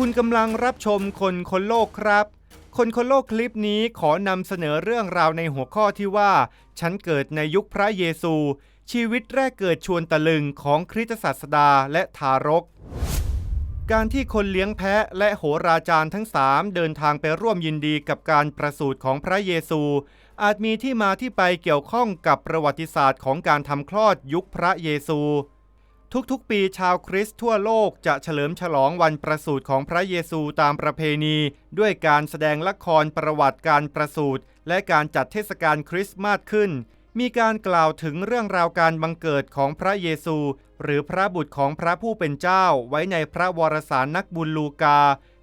คุณกำลังรับชมคนคนโลกครับ คนคนโลกคลิปนี้ขอนำเสนอเรื่องราวในหัวข้อที่ว่า ฉันเกิดในยุคพระเยซู ชีวิตแรกเกิดชวนตะลึงของคริสตศาสดาและทารก การที่คนเลี้ยงแพะและโหราจารย์ทั้งสามเดินทางไปร่วมยินดีกับการประสูติของพระเยซู อาจมีที่มาที่ไปเกี่ยวข้องกับประวัติศาสตร์ของการทำคลอดยุคพระเยซู ทุกๆ ปีชาวคริสต์ทั่วโลกจะเฉลิมฉลองวันประสูติของพระเยซูตามประเพณี ด้วยการแสดงละครประวัติการประสูติและการจัดเทศกาลคริสต์มาสขึ้น มีการกล่าวถึงเรื่องราวการบังเกิดของพระเยซู หรือพระบุตรของพระผู้เป็นเจ้าไว้ในพระวรสารนักบุญลูกา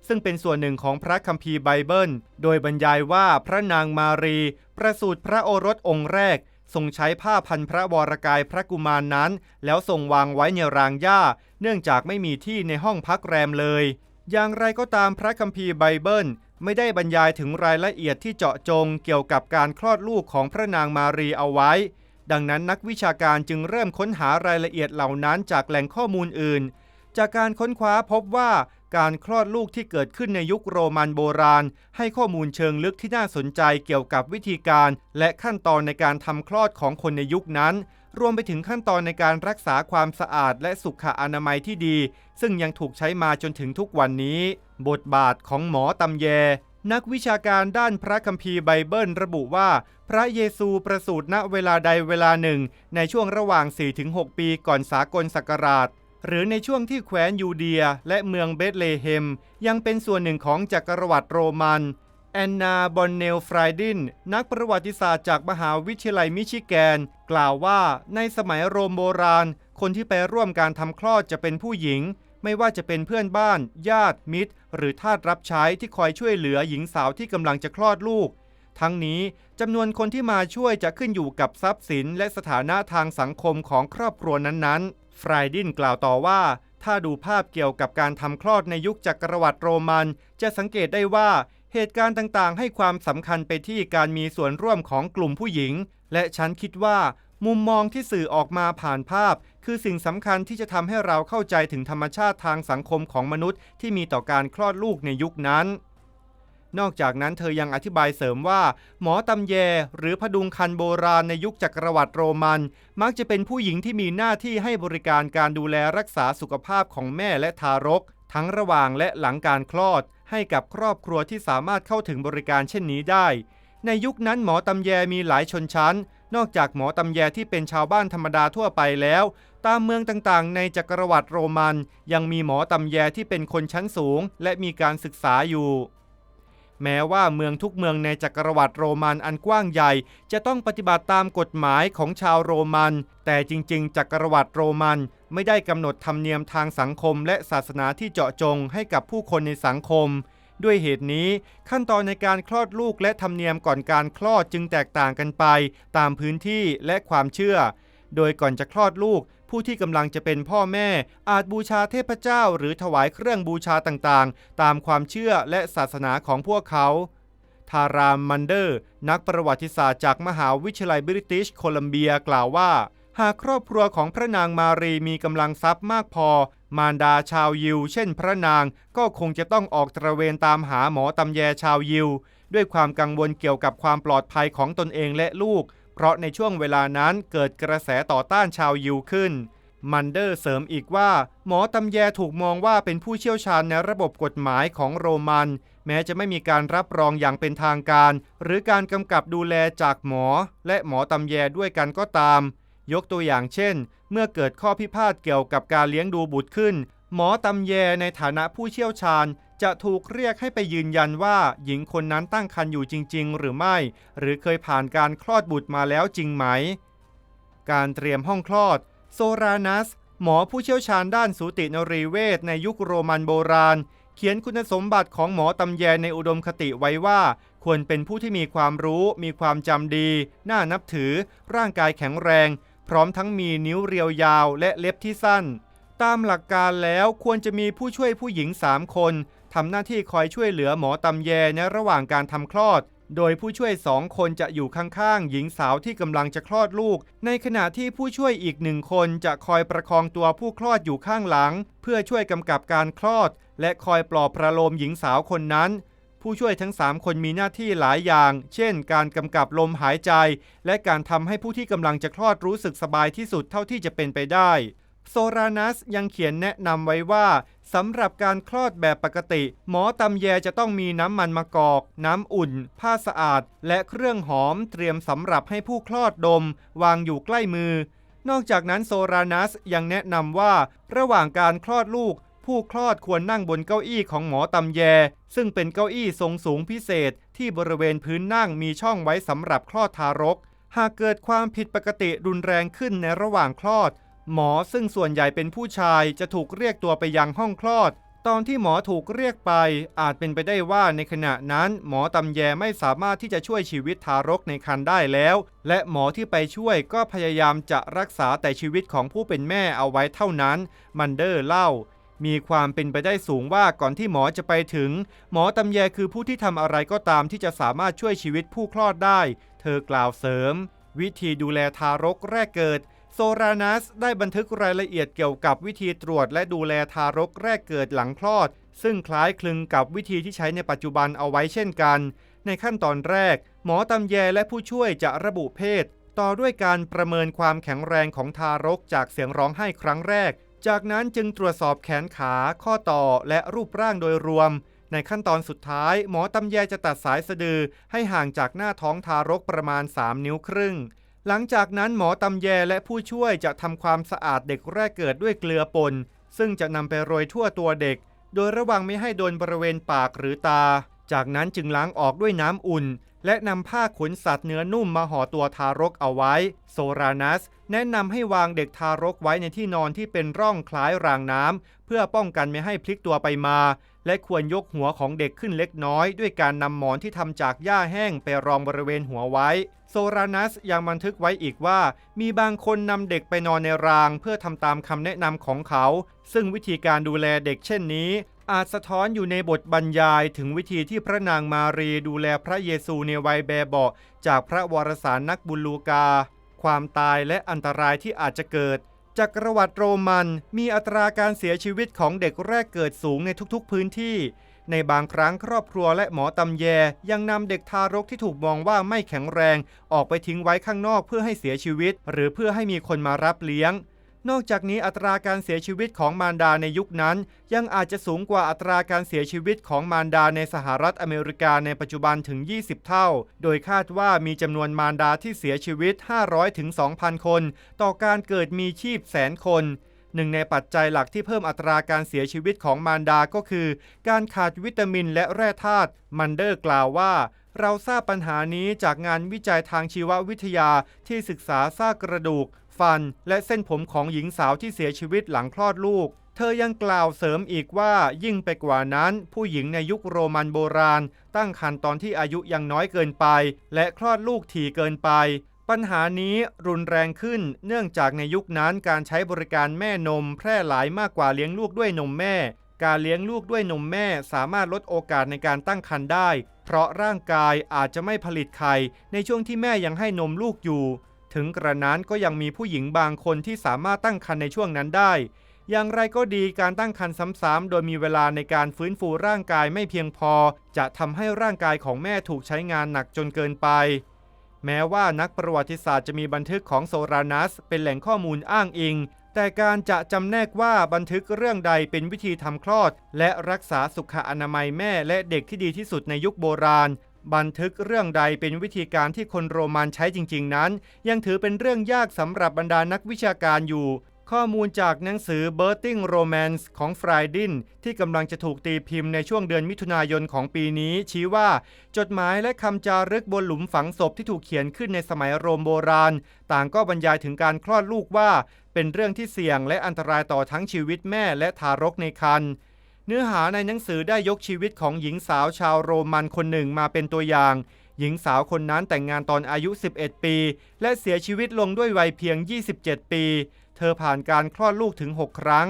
ซึ่งเป็นส่วนหนึ่งของพระคัมภีร์ไบเบิล โดยบรรยายว่าพระนางมารี ประสูติพระโอรสองค์แรก ทรงใช้ผ้าพันพระวรกายพระกุมารนนั้น แล้วทรงวางไว้ในรางหญ้า เนื่องจากไม่มีที่ในห้องพักแรมเลย อย่างไรก็ตามพระคัมภีร์ไบเบิล ไม่ได้บรรยายถึงรายละเอียดที่เจาะจงเกี่ยวกับการคลอดลูกของพระนางมารีเอาไว้ ดังนั้นนักวิชาการจึงเริ่มค้นหารายละเอียดเหล่านั้นจากแหล่งข้อมูลอื่น จากการค้นคว้าพบว่าการคลอดลูกที่เกิดขึ้นในยุคโรมันโบราณ ให้ข้อมูลเชิงลึกที่น่าสนใจเกี่ยวกับวิธีการ และขั้นตอนในการทำคลอดของคนในยุคนั้น รวมไปถึงขั้นตอนในการรักษาความสะอาดและสุขอนามัยที่ดี ซึ่งยังถูกใช้มาจนถึงทุกวันนี้ บทบาทของหมอตำแย นักวิชาการด้านพระคัมภีร์ไบเบิลระบุว่า พระเยซูประสูติณเวลาใดเวลาหนึ่ง ในช่วงระหว่าง 4-6 ปีก่อนสากลศักราช หรือในช่วงที่แคว้นยูเดียและเมืองเบธเลเฮม ยังเป็นส่วนหนึ่งของจักรวรรดิโรมันแอนนา บอนเนล ฟรายดิน นักประวัติศาสตร์จากมหาวิทยาลัยมิชิแกน กล่าวว่าในสมัยโรมโบราณ คนที่ไปร่วมการทำคลอดจะเป็นผู้หญิง ไม่ว่าจะเป็นเพื่อนบ้าน ญาติ มิตร หรือทาสรับใช้ที่คอยช่วยเหลือหญิงสาวที่กำลังจะคลอดลูก ทั้งนี้จำนวนคนที่มาช่วยจะขึ้นอยู่กับทรัพย์สินและสถานะทางสังคมของครอบครัวนั้นๆ ฟรายดินกล่าวต่อว่า ถ้าดูภาพเกี่ยวกับการทำคลอดในยุคจักรวรรดิโรมัน จะสังเกตได้ว่าเหตุการณ์ต่างๆ ให้ความสำคัญไปที่การมีส่วนร่วมของกลุ่มผู้หญิง และฉันคิดว่า มุมมองที่สื่อออกมาผ่านภาพ คือสิ่งสำคัญที่จะทำให้เราเข้าใจถึงธรรมชาติทางสังคมของมนุษย์ ที่มีต่อการคลอดลูกในยุคนั้น นอกจากนั้นเธอยังอธิบายเสริมว่า หมอตำแยหรือพดุงคันโบราณในยุคจักรวรรดิโรมัน มักจะเป็นผู้หญิงที่มีหน้าที่ให้บริการการดูแลรักษาสุขภาพของแม่และทารก ทั้งระหว่างและหลังการคลอด ให้กับครอบครัวที่สามารถเข้าถึงบริการเช่นนี้ได้ ในยุคนั้นหมอตำแยมีหลายชนชั้น นอกจากหมอตำแยที่เป็นชาวบ้านธรรมดาทั่วไปแล้ว ตามเมืองต่างๆ ในจักรวรรดิโรมัน ยังมีหมอตำแยที่เป็นคนชั้นสูง และมีการศึกษาอยู่ แม้ว่าเมืองทุกเมืองในจักรวรรดิโรมันอันกว้างใหญ่ จะต้องปฏิบัติตามกฎหมายของชาวโรมัน แต่จริง ๆ จักรวรรดิโรมันไม่ได้กำหนดธรรมเนียมทางสังคมและศาสนาที่เจาะจงให้กับผู้คนในสังคม ด้วยเหตุนี้ ขั้นตอนในการคลอดลูกและธรรมเนียมก่อนการคลอดจึงแตกต่างกันไป ตามพื้นที่และความเชื่อ โดยก่อนจะคลอดลูก ผู้ที่กำลังจะเป็นพ่อแม่ อาจบูชาเทพเจ้า หรือถวายเครื่องบูชาต่างๆ ตามความเชื่อและศาสนาของพวกเขา ทารามมันเดอร์ นักประวัติศาสตร์จากมหาวิทยาลัยบริติชโคลัมเบียกล่าวว่า หากครอบครัวของพระนางมารีมีกำลังทรัพย์มากพอ มารดาชาวยิว เช่นพระนางก็คงจะต้องออกตระเวนตามหาหมอตำแยชาวยิว ด้วยความกังวลเกี่ยวกับความปลอดภัยของตนเองและลูก เพราะในช่วงเวลานั้นเกิดกระแสต่อต้านชาวยิวขึ้น มันเดอร์เสริมอีกว่า หมอตำแยถูกมองว่าเป็นผู้เชี่ยวชาญในระบบกฎหมายของโรมัน แม้จะไม่มีการรับรองอย่างเป็นทางการ หรือการกำกับดูแลจากหมอ และหมอตำแยด้วยกันก็ตาม ยกตัวอย่างเช่น เมื่อเกิดข้อพิพาทเกี่ยวกับการเลี้ยงดูบุตรขึ้น หมอตำแยในฐานะผู้เชี่ยวชาญ จะถูกเรียกให้ไปยืนยันว่าหญิงคนนั้นตั้งครรภ์อยู่จริง ๆ หรือไม่ หรือเคยผ่านการคลอดบุตรมาแล้วจริงไหม การเตรียมห้องคลอด โซรานัส หมอผู้เชี่ยวชาญด้านสูตินรีเวชในยุคโรมันโบราณ เขียนคุณสมบัติของหมอตำแยในอุดมคติไว้ว่า ควรเป็นผู้ที่มีความรู้ มีความจำดี น่านับถือ ร่างกายแข็งแรง พร้อมทั้งมีนิ้วเรียวยาวและเล็บที่สั้น ตามหลักการแล้วควรจะมีผู้ช่วยผู้หญิง 3 คน ทำหน้าที่คอยช่วยเหลือหมอตำแยในระหว่างการทำคลอด โดยผู้ช่วยสองคนจะอยู่ข้างๆ หญิงสาวที่กำลังจะคลอดลูก ในขณะที่ผู้ช่วยอีกหนึ่งคนจะคอยประคองตัวผู้คลอดอยู่ข้างหลัง เพื่อช่วยกำกับการคลอด และคอยปลอบประโลมหญิงสาวคนนั้น ผู้ช่วยทั้ง 3 คนมีหน้าที่หลายอย่าง เช่น การกำกับลมหายใจ และการทำให้ผู้ที่กำลังจะคลอดรู้สึกสบายที่สุดเท่าที่จะเป็นไปได้โซรานัสยังเขียนแนะนำไว้ว่า สำหรับการคลอดแบบปกติ หมอตำแยจะต้องมีน้ำมันมะกอก น้ำอุ่น ผ้าสะอาด และเครื่องหอมเตรียมสำหรับให้ผู้คลอดดม วางอยู่ใกล้มือ นอกจากนั้นโซรานัสยังแนะนำว่า ระหว่างการคลอดลูก ผู้คลอดควรนั่งบนเก้าอี้ของหมอตำแย ซึ่งเป็นเก้าอี้ทรงสูงพิเศษ ที่บริเวณพื้นนั่งมีช่องไว้สำหรับคลอดทารก หากเกิดความผิดปกติรุนแรงขึ้นในระหว่างคลอด หมอซึ่งส่วนใหญ่เป็นผู้ชายจะถูกเรียกตัวไปยังห้องคลอด ตอนที่หมอถูกเรียกไปอาจเป็นไปได้ว่าในขณะนั้น หมอตำแยไม่สามารถที่จะช่วยชีวิตทารกในครรภ์ได้แล้ว และหมอที่ไปช่วยก็พยายามจะรักษาแต่ชีวิตของผู้เป็นแม่เอาไว้เท่านั้น มันเดอร์เล่ามีความเป็นไปได้สูงว่าก่อนที่หมอจะไปถึง หมอตำแยคือผู้ที่ทำอะไรก็ตามที่จะสามารถช่วยชีวิตผู้คลอดได้ เธอกล่าวเสริม วิธีดูแลทารกแรกเกิด โซรานัสได้บันทึกรายละเอียดเกี่ยวกับวิธีตรวจและดูแลทารกแรกเกิดหลังคลอด ซึ่งคล้ายคลึงกับวิธีที่ใช้ในปัจจุบันเอาไว้เช่นกัน ในขั้นตอนแรก หมอตำแยและผู้ช่วยจะระบุเพศ ต่อด้วยการประเมินความแข็งแรงของทารกจากเสียงร้องไห้ครั้งแรก จากนั้นจึงตรวจสอบแขนขา ข้อต่อและรูปร่างโดยรวม ในขั้นตอนสุดท้าย หมอตำแยจะตัดสายสะดือให้ห่างจากหน้าท้องทารกประมาณ 3 นิ้วครึ่ง หลังจากนั้นหมอตำแยและผู้ช่วยจะทำความสะอาดเด็กแรกเกิดด้วยเกลือป่นซึ่งจะนำไปโรยทั่วตัวเด็ก โดยระวังไม่ให้โดนบริเวณปากหรือตา จากนั้นจึงล้างออกด้วยน้ำอุ่น และนำผ้าขนสัตว์เนื้อนุ่มมาห่อตัวทารกเอาไว้ โซรานัส แนะนำให้วางเด็กทารกไว้ในที่นอนที่เป็นร่องคล้ายรางน้ำเพื่อป้องกันไม่ให้พลิกตัวไปมา และควรยกหัวของเด็กขึ้นเล็กน้อย ด้วยการนำหมอนที่ทำจากหญ้าแห้งไปรองบริเวณหัวไว้ โซรานัสยังบันทึกไว้อีกว่า มีบางคนนำเด็กไปนอนในราง เพื่อทำตามคำแนะนำของเขา ซึ่งวิธีการดูแลเด็กเช่นนี้ อาจสะท้อนอยู่ในบทบรรยายถึงวิธีที่พระนางมารีดูแลพระเยซูในวัยแบเบาะจากพระวรสารนักบุญลูกา ความตายและอันตรายที่อาจจะเกิด จักรวรรดิโรมันมีอัตราการเสียชีวิตของเด็กแรกเกิดสูงในทุกๆพื้นที่ ในบางครั้งครอบครัวและหมอตำแยยังนำเด็กทารกที่ถูกมองว่าไม่แข็งแรง ออกไปทิ้งไว้ข้างนอกเพื่อให้เสียชีวิต หรือเพื่อให้มีคนมารับเลี้ยง นอกจากนี้อัตราการเสียชีวิตของมารดาในยุคนั้น ยังอาจจะสูงกว่าอัตราการเสียชีวิตของมารดาในสหรัฐอเมริกาในปัจจุบันถึง 20 เท่า โดยคาดว่ามีจำนวนมารดาที่เสียชีวิต 500ถึง2,000คน ต่อการเกิดมีชีพแสนคนหนึ่งในปัจจัยหลักที่เพิ่มอัตราการเสียชีวิตของมารดาก็คือ การขาดวิตามินและแร่ธาตุมันเดอร์กล่าวว่า เราทราบปัญหานี้จากงานวิจัยทางชีววิทยาที่ศึกษาซากกระดูก ฟัน และเส้นผมของหญิงสาวที่เสียชีวิตหลังคลอดลูก เธอยังกล่าวเสริมอีกว่ายิ่งไปกว่านั้น ผู้หญิงในยุคโรมันโบราณ ตั้งครรภ์ตอนที่อายุยังน้อยเกินไป และคลอดลูกถี่เกินไป ปัญหานี้รุนแรงขึ้น เนื่องจากในยุคนั้นการใช้บริการแม่นม แพร่หลายมากกว่าเลี้ยงลูกด้วยนมแม่ การเลี้ยงลูกด้วยนมแม่สามารถลดโอกาสในการตั้งครรภ์ได้ เพราะร่างกายอาจจะไม่ผลิตไข่ในช่วงที่แม่ยังให้นมลูกอยู่ ถึงกระนั้นก็ยังมีผู้หญิงบางคนที่สามารถตั้งครรภ์ในช่วงนั้นได้ อย่างไรก็ดีการตั้งครรภ์ซ้ำๆ โดยมีเวลาในการฟื้นฟูร่างกายไม่เพียงพอ จะทำให้ร่างกายของแม่ถูกใช้งานหนักจนเกินไป แม้ว่านักประวัติศาสตร์จะมีบันทึกของโซรานัส เป็นแหล่งข้อมูลอ้างอิง แต่การจะจำแนกว่าบันทึกเรื่องใดเป็นวิธีทำคลอด และรักษาสุขอนามัยแม่และเด็กที่ดีที่สุดในยุคโบราณ บันทึกเรื่องใดเป็นวิธีการที่คนโรมันใช้จริง ๆ นั้น ยังถือเป็นเรื่องยากสำหรับบรรดานักวิชาการอยู่ ข้อมูลจากหนังสือ Birthing Romance ของฟรายดินที่กำลังจะถูกตีพิมพ์ในช่วงเดือนมิถุนายนของปีนี้ ชี้ว่า จดหมายและคำจารึกบนหลุมฝังศพที่ถูกเขียนขึ้นในสมัยโรมโบราณ ต่างก็บรรยายถึงการคลอดลูกว่า เป็นเรื่องที่เสี่ยงและอันตรายต่อทั้งชีวิตแม่และทารกในครรภ์ เนื้อหาในหนังสือได้ยกชีวิตของหญิงสาวชาวโรมันคนหนึ่งมาเป็นตัวอย่าง หญิงสาวคนนั้นแต่งงานตอนอายุ 11 ปี และเสียชีวิตลงด้วยวัยเพียง 27 ปี เธอผ่านการคลอดลูกถึง 6 ครั้ง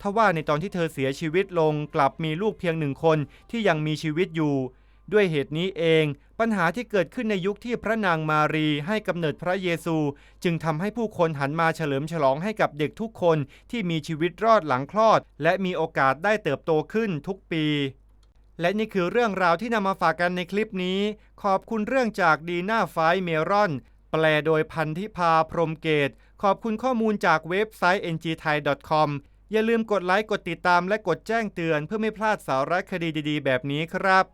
ทว่าในตอนที่เธอเสียชีวิตลงกลับมีลูกเพียงหนึ่งคนที่ยังมีชีวิตอยู่ ด้วยเหตุนี้เอง ปัญหาที่เกิดขึ้นในยุคที่พระนางมารีให้กำเนิดพระเยซู จึงทำให้ผู้คนหันมาเฉลิมฉลองให้กับเด็กทุกคนที่มีชีวิตรอดหลังคลอด และมีโอกาสได้เติบโตขึ้นทุกปี และนี่คือเรื่องราวที่นำมาฝากกันในคลิปนี้ ขอบคุณเรื่องจากดีน่าไฟเมรอน แปลโดยพันธิพาพรมเกต ขอบคุณข้อมูลจากเว็บไซต์ ngthai.com อย่าลืมกดไลค์ กดติดตาม และกดแจ้งเตือนเพื่อไม่พลาดสาระคดีดีๆ แบบนี้ครับ